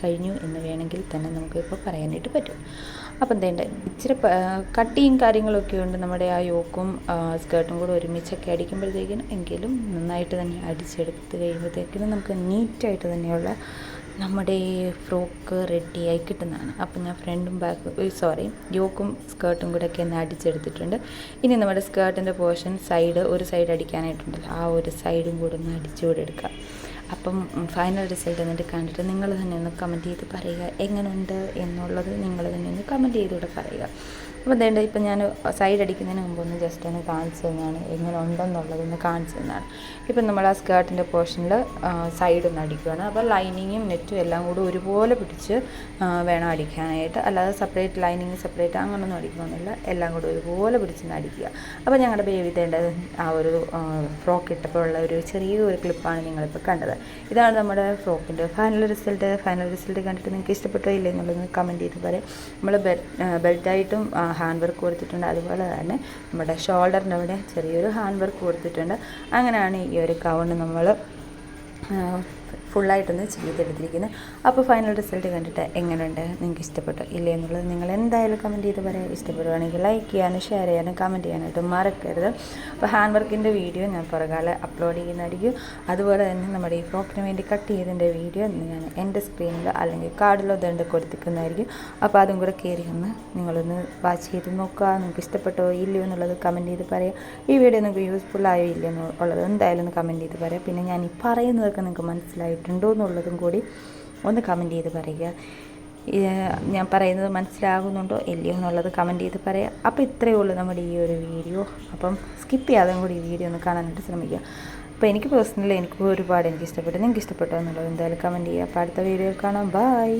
Speaker 1: കഴിഞ്ഞു എന്ന് വേണമെങ്കിൽ തന്നെ നമുക്ക് ഇപ്പോൾ പറയാനായിട്ട് പറ്റും. അപ്പം എന്തേണ്ട ഇച്ചിരി കട്ടിയും കാര്യങ്ങളൊക്കെ ഉണ്ട് നമ്മുടെ ആ യോക്കും സ്കേർട്ടും കൂടെ ഒരുമിച്ചൊക്കെ അടിക്കുമ്പോഴത്തേക്കിനും എങ്കിലും നന്നായിട്ട് തന്നെ അടിച്ചെടുത്ത് കഴിയുമ്പോഴത്തേക്കിനും നമുക്ക് നീറ്റായിട്ട് തന്നെയുള്ള നമ്മുടെ ഫ്രോക്ക് റെഡിയായി കിട്ടുന്നതാണ്. അപ്പം ഞാൻ ഫ്രണ്ടും ബാക്ക് സോറി യോക്കും സ്കേർട്ടും കൂടെ ഒക്കെ ഒന്ന് അടിച്ചെടുത്തിട്ടുണ്ട്. ഇനി നമ്മുടെ സ്കേർട്ടിന്റെ പോർഷൻ സൈഡ് ഒരു സൈഡ് അടിക്കാനായിട്ടുണ്ടല്ലോ. ആ ഒരു സൈഡും കൂടെ ഒന്ന് അടിച്ചുകൂടെ എടുക്കുക. അപ്പം ഫൈനൽ റിസൾട്ട് എന്നിട്ട് കണ്ടിട്ട് നിങ്ങൾ തന്നെ ഒന്ന് കമന്റ് ചെയ്ത് പറയുക. എങ്ങനെയുണ്ട് എന്നുള്ളത് നിങ്ങൾ തന്നെ ഒന്ന് കമന്റ് ചെയ്തുകൂടെ പറയുക. അപ്പോൾ അതേണ്ട ഇപ്പം ഞാൻ സൈഡ് അടിക്കുന്നതിന് മുമ്പ് ഒന്ന് ജസ്റ്റ് ഒന്ന് കാണിച്ചു തന്നെയാണ് എങ്ങനെ ഉണ്ടെന്നുള്ളതൊന്ന് കാണിച്ചു തന്നാണ്. ഇപ്പം നമ്മൾ ആ സ്കേർട്ടിന്റെ പോർഷനിൽ സൈഡ് ഒന്ന് അടിക്കുകയാണ് അപ്പോൾ ലൈനിങ്ങും നെറ്റും എല്ലാം കൂടി ഒരുപോലെ പിടിച്ച് വേണം അടിക്കാനായിട്ട്. അല്ലാതെ സെപ്പറേറ്റ് ലൈനിങ് സെപ്പറേറ്റ് അങ്ങനൊന്നും അടിക്കണമെന്നില്ല എല്ലാം കൂടി ഒരുപോലെ പിടിച്ചൊന്ന് അടിക്കുക. അപ്പോൾ ഞങ്ങളുടെ ബേബി തേണ്ട ആ ഒരു ഫ്രോക്ക് ഇട്ടപ്പോൾ ഉള്ള ഒരു ചെറിയൊരു ക്ലിപ്പാണ് നിങ്ങളിപ്പോൾ കണ്ടത്. ഇതാണ് നമ്മുടെ ഫ്രോക്കിന്റെ ഫൈനൽ റിസൾട്ട് ഫൈനൽ റിസൾട്ട് കണ്ടിട്ട് നിങ്ങൾക്ക് ഇഷ്ടപ്പെട്ടോ ഇല്ലേ എന്നുള്ളത് കമന്റ് ചെയ്ത് പറയാം. നമ്മൾ ബെൽ ബെൽറ്റായിട്ടും ഹാൻഡ് വർക്ക് കൊടുത്തിട്ടുണ്ട്. അതുപോലെ തന്നെ നമ്മുടെ ഷോൾഡറിന്റെ അവിടെ ചെറിയൊരു ഹാൻഡ് വർക്ക് കൊടുത്തിട്ടുണ്ട്. അങ്ങനെയാണ് ഈ ഒരു കൗണ്ട് നമ്മൾ ഫുള്ളായിട്ടൊന്ന് ചെയ്തെടുത്തിരിക്കുന്നത് അപ്പോൾ ഫൈനൽ റിസൾട്ട് കണ്ടിട്ട് എങ്ങനെയുണ്ട് നിങ്ങൾക്ക് ഇഷ്ടപ്പെട്ടോ? ഇല്ലേ എന്നുള്ളത് നിങ്ങൾ എന്തായാലും കമന്റ് ചെയ്ത് പറയാം. ഇഷ്ടപ്പെടുവാണെങ്കിൽ ലൈക്ക് ചെയ്യാനും ഷെയർ ചെയ്യാനും കമന്റ് ചെയ്യാനായിട്ട് മറക്കരുത്. അപ്പോൾ ഹാൻഡ് വർക്കിന്റെ വീഡിയോ ഞാൻ പുറകാലെ അപ്ലോഡ് ചെയ്യുന്നതായിരിക്കും. അതുപോലെ തന്നെ നമ്മുടെ ഈ ഫ്രോക്കിന് വേണ്ടി കട്ട് ചെയ്തതിന്റെ വീഡിയോ ഞാൻ എന്റെ സ്ക്രീനിലോ അല്ലെങ്കിൽ കാർഡിലോ ദണ്ട് കൊടുത്തിരിക്കുന്നതായിരിക്കും അപ്പോൾ അതും കൂടെ കയറി ഒന്ന് നിങ്ങളൊന്ന് വാച്ച് ചെയ്ത് നോക്കുക. നിങ്ങൾക്ക് ഇഷ്ടപ്പെട്ടോ? ഇല്ലയോ എന്നുള്ളത് കമന്റ് ചെയ്ത് പറയാം. ഈ വീഡിയോ നിങ്ങൾക്ക് യൂസ്ഫുൾ ആയോ ഇല്ലയോ എന്നുള്ളത് എന്തായാലും ഒന്ന് കമന്റ് ചെയ്ത് പറയാം. പിന്നെ ഞാൻ ഈ പറയുന്നതൊക്കെ നിങ്ങൾക്ക് മനസ്സിലായിട്ടുണ്ടോ എന്നുള്ളതും കൂടി ഒന്ന് കമന്റ് ചെയ്ത് പറയുക. ഞാൻ പറയുന്നത് മനസ്സിലാകുന്നുണ്ടോ? ഇല്ലയോ എന്നുള്ളത് കമന്റ് ചെയ്ത് പറയാം അപ്പോൾ ഇത്രയേ ഉള്ളൂ നമ്മുടെ ഈ ഒരു വീഡിയോ. അപ്പം സ്കിപ്പ് ചെയ്യാതെ കൂടി ഈ വീഡിയോ ഒന്ന് കാണാനായിട്ട് ശ്രമിക്കുക. അപ്പോൾ എനിക്ക് പേഴ്സണലി എനിക്ക് ഒരുപാട് എനിക്ക് ഇഷ്ടപ്പെട്ടു. നിങ്ങൾക്ക് ഇഷ്ടപ്പെട്ടോ എന്നുള്ളത് എന്തായാലും കമന്റ് ചെയ്യുക. അപ്പോൾ അടുത്ത വീഡിയോയിൽ കാണാം. ബൈ